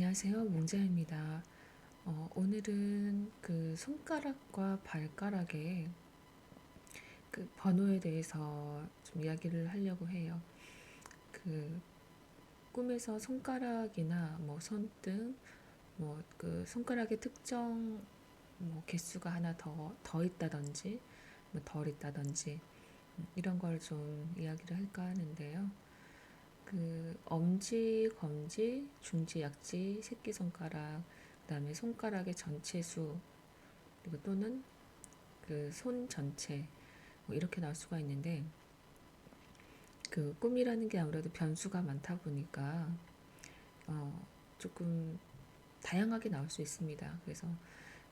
안녕하세요. 몽자입니다. 어, 오늘은 그 손가락과 발가락의 그 번호에 대해서 좀 이야기를 하려고 해요. 그 꿈에서 손가락이나 뭐 손등, 뭐 그 손가락의 특정 뭐 개수가 하나 더, 더 있다든지, 뭐 덜 있다든지, 음, 이런 걸 좀 이야기를 할까 하는데요. 그 엄지, 검지, 중지, 약지, 새끼손가락, 그 다음에 손가락의 전체 수, 그리고 또는 그 손 전체 뭐 이렇게 나올 수가 있는데 그 꿈이라는 게 아무래도 변수가 많다 보니까 어 조금 다양하게 나올 수 있습니다. 그래서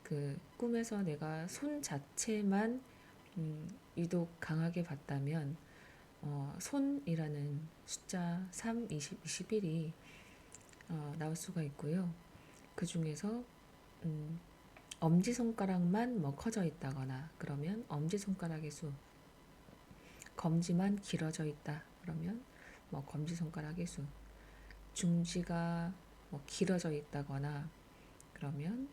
그 꿈에서 내가 손 자체만 음, 유독 강하게 봤다면 어, 손이라는 숫자 3, 20, 21이 어, 나올 수가 있고요. 그 중에서 음, 엄지손가락만 뭐 커져 있다거나 그러면 엄지손가락의 수, 검지만 길어져 있다 그러면 뭐 검지손가락의 수, 중지가 뭐 길어져 있다거나 그러면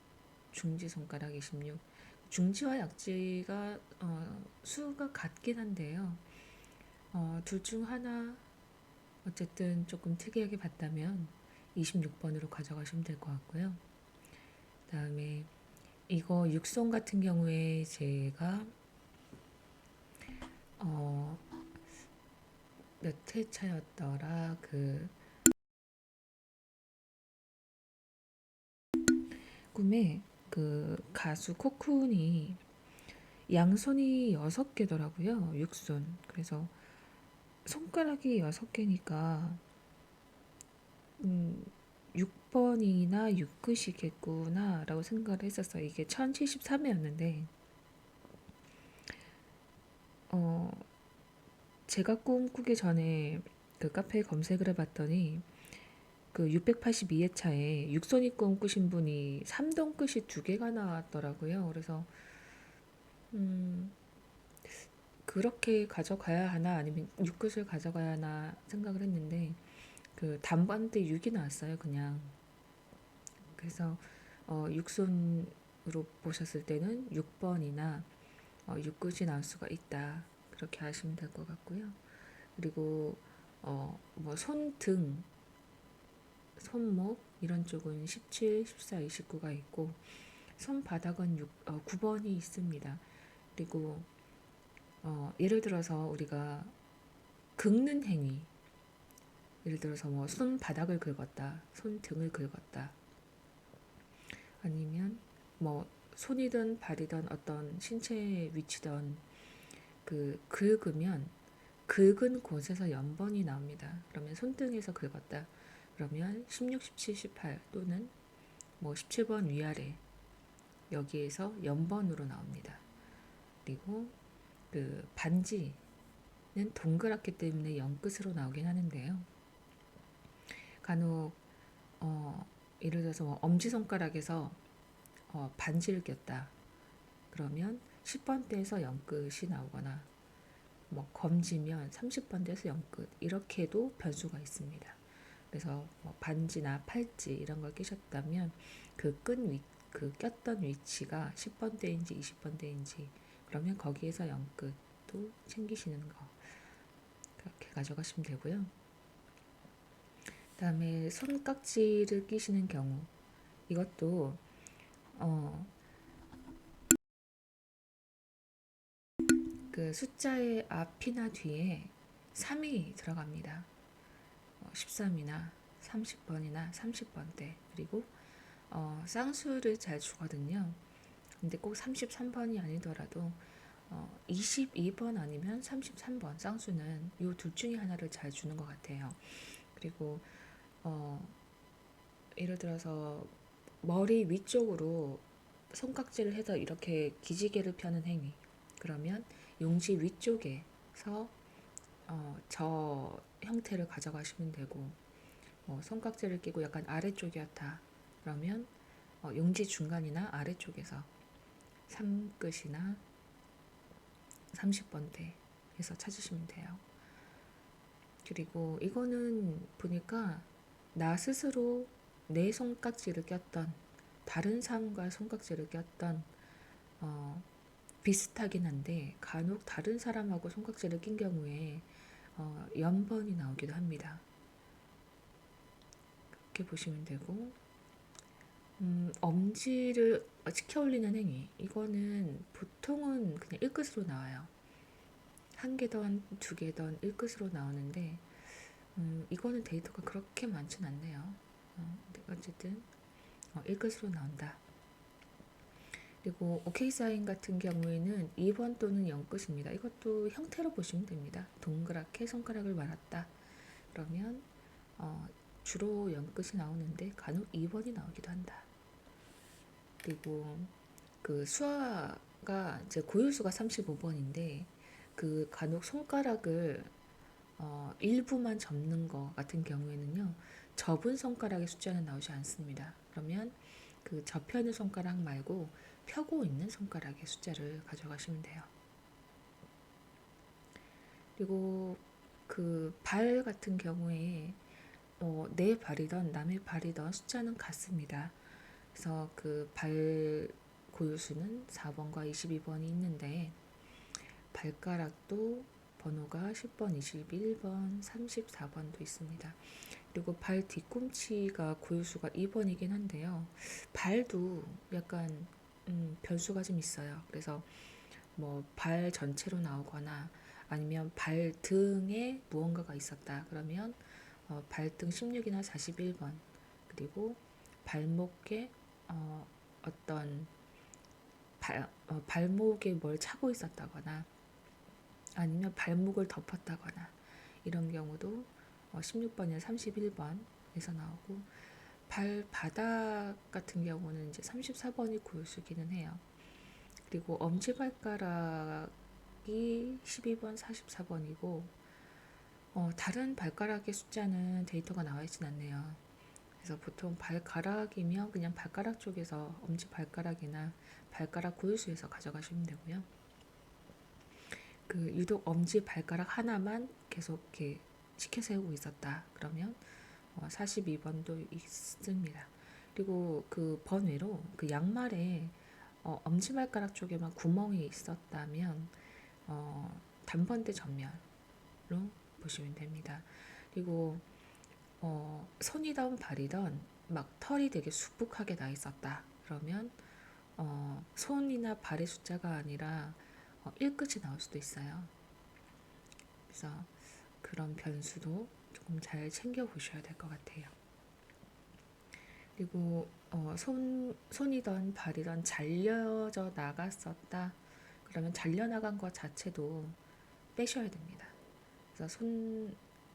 중지손가락 26, 중지와 약지가 어, 수가 같긴 한데요. 어, 둘중 하나 어쨌든 조금 특이하게 봤다면 26번으로 가져가시면 될 것 같고요. 다음에 이거 육손 같은 경우에 제가 어, 몇 회차였더라 그 꿈에 그 가수 코쿤이 양손이 여섯 개더라고요. 육손. 그래서 손가락이 여섯 개니까 음, 6번이나 6끝이겠구나 라고 생각을 했었어요. 이게 1073회였는데 어, 제가 꿈꾸기 전에 그 카페에 검색을 해봤더니 그 682회 차에 육손이 꿈꾸신 분이 3동 끝이 두 개가 나왔더라고요. 그래서 음, 그렇게 가져가야 하나 아니면 6끝을 가져가야 하나 생각을 했는데 그 단반대 6이 나왔어요. 그냥 그래서 어, 육손으로 보셨을 때는 6번이나 어, 6끝이 나올 수가 있다. 그렇게 하시면 될 것 같고요. 그리고 어, 뭐 손등, 손목 이런 쪽은 17, 14, 29가 있고 손바닥은 6, 어, 9번이 있습니다. 그리고 어, 예를 들어서 우리가 긁는 행위 예를 들어서 뭐 손바닥을 긁었다, 손등을 긁었다 아니면 뭐 손이든 발이든 어떤 신체 위치든 그 긁으면 긁은 곳에서 연번이 나옵니다. 그러면 손등에서 긁었다. 그러면 16, 17, 18 또는 뭐 17번 위아래 여기에서 연번으로 나옵니다. 그리고 그 반지는 동그랗기 때문에 연끝으로 나오긴 하는데요. 간혹 어, 예를 들어서 뭐 엄지손가락에서 어, 반지를 꼈다. 그러면 10번대에서 연끝이 나오거나 뭐 검지면 30번대에서 연끝 이렇게도 변수가 있습니다. 그래서 뭐 반지나 팔찌 이런 걸 끼셨다면 그 끈 위, 그 꼈던 위치가 10번대인지 20번대인지 그러면 거기에서 연끝도 챙기시는 거 그렇게 가져가시면 되고요. 그다음에 손깍지를 끼시는 경우 이것도 어, 그 숫자의 앞이나 뒤에 3이 들어갑니다. 13이나 30번이나 30번대 그리고 어, 쌍수를 잘 주거든요. 근데 꼭 33번이 아니더라도 어, 22번 아니면 33번 쌍수는 이둘 중에 하나를 잘 주는 것 같아요. 그리고 어, 예를 들어서 머리 위쪽으로 손깍지를 해서 이렇게 기지개를 펴는 행위. 그러면 용지 위쪽에서 어, 저 형태를 가져가시면 되고 어, 손깍지를 끼고 약간 아래쪽이었다. 그러면 어, 용지 중간이나 아래쪽에서 3끝이나 30번대에서 찾으시면 돼요. 그리고 이거는 보니까 나 스스로 내 손깍지를 꼈던 다른 사람과 손깍지를 꼈던 어, 비슷하긴 한데 간혹 다른 사람하고 손깍지를 낀 경우에 어, 연번이 나오기도 합니다. 그렇게 보시면 되고 음, 엄지를 치켜 올리는 행위 이거는 보통은 그냥 1끝으로 나와요. 한 개던 두 개던 1끝으로 나오는데 음, 이거는 데이터가 그렇게 많진 않네요. 어, 어쨌든 어, 1끝으로 나온다. 그리고 오케이 사인 같은 경우에는 2번 또는 0끝입니다. 이것도 형태로 보시면 됩니다. 동그랗게 손가락을 말았다. 그러면 어, 주로 0끝이 나오는데 간혹 2번이 나오기도 한다. 그리고 그 수화가 이제 고유수가 35번인데 그 간혹 손가락을 어, 일부만 접는 거 같은 경우에는요. 접은 손가락의 숫자는 나오지 않습니다. 그러면 그 접혀 있는 손가락 말고 펴고 있는 손가락의 숫자를 가져가시면 돼요. 그리고 그 발 같은 경우에 어, 내 발이던 남의 발이던 숫자는 같습니다. 그래서 그 발 고유수는 4번과 22번이 있는데 발가락도 번호가 10번, 21번, 34번도 있습니다. 그리고 발 뒤꿈치가 고유수가 2번이긴 한데요. 발도 약간 음, 변수가 좀 있어요. 그래서 뭐 발 전체로 나오거나 아니면 발 등에 무언가가 있었다. 그러면 어, 발등 16이나 41번 그리고 발목에 어, 어떤 발, 어, 발목에 뭘 차고 있었다거나 아니면 발목을 덮었다거나 이런 경우도 어, 16번이나 31번에서 나오고 발바닥 같은 경우는 이제 34번이 고유수기는 해요. 그리고 엄지발가락이 12번, 44번이고 어, 다른 발가락의 숫자는 데이터가 나와 있진 않네요. 그래서 보통 발가락이면 그냥 발가락 쪽에서 엄지 발가락이나 발가락 고유수에서 가져가시면 되고요. 그 유독 엄지 발가락 하나만 계속 이렇게 치켜 세우고 있었다. 그러면 어, 42번도 있습니다. 그리고 그 번외로 그 양말에 어, 엄지 발가락 쪽에만 구멍이 있었다면 어, 단번대 전멸로 보시면 됩니다. 그리고 어, 손이던 발이던 막 털이 되게 수북하게 나 있었다. 그러면 어, 손이나 발의 숫자가 아니라 어, 1끝이 나올 수도 있어요. 그래서 그런 변수도 조금 잘 챙겨 보셔야 될 것 같아요. 그리고 어, 손 손이던 발이던 잘려져 나갔었다. 그러면 잘려 나간 것 자체도 빼셔야 됩니다. 그래서 손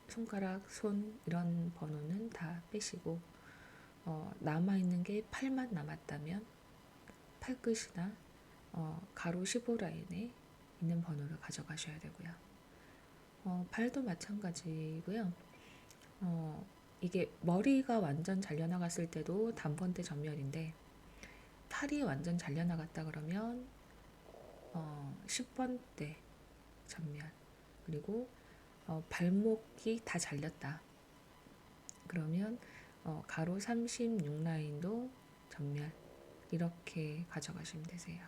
손가락, 손 이런 번호는 다 빼시고 어, 남아 있는 게 팔만 남았다면 팔끝이나 어, 가로 15 라인에 있는 번호를 가져가셔야 되고요. 어, 발도 마찬가지고요. 어, 이게 머리가 완전 잘려나갔을 때도 단번대 전멸인데 팔이 완전 잘려나갔다 그러면 어, 10번대 전멸 그리고 어, 발목이 다 잘렸다 그러면 어, 가로 36 라인도 전멸 이렇게 가져가시면 되세요.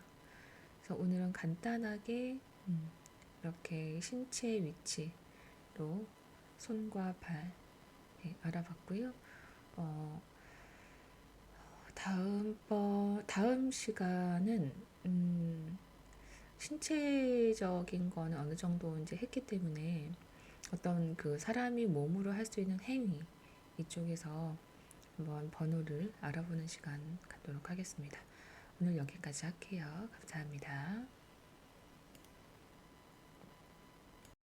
그래서 오늘은 간단하게 음, 이렇게 신체 위치로 손과 발 네, 알아봤고요. 어, 다음 번 다음 시간은 음, 신체적인 거는 어느 정도 이제 했기 때문에 어떤 그 사람이 몸으로 할 수 있는 행위 이쪽에서 한번 번호를 알아보는 시간 갖도록 하겠습니다. 오늘 여기까지 할게요. 감사합니다.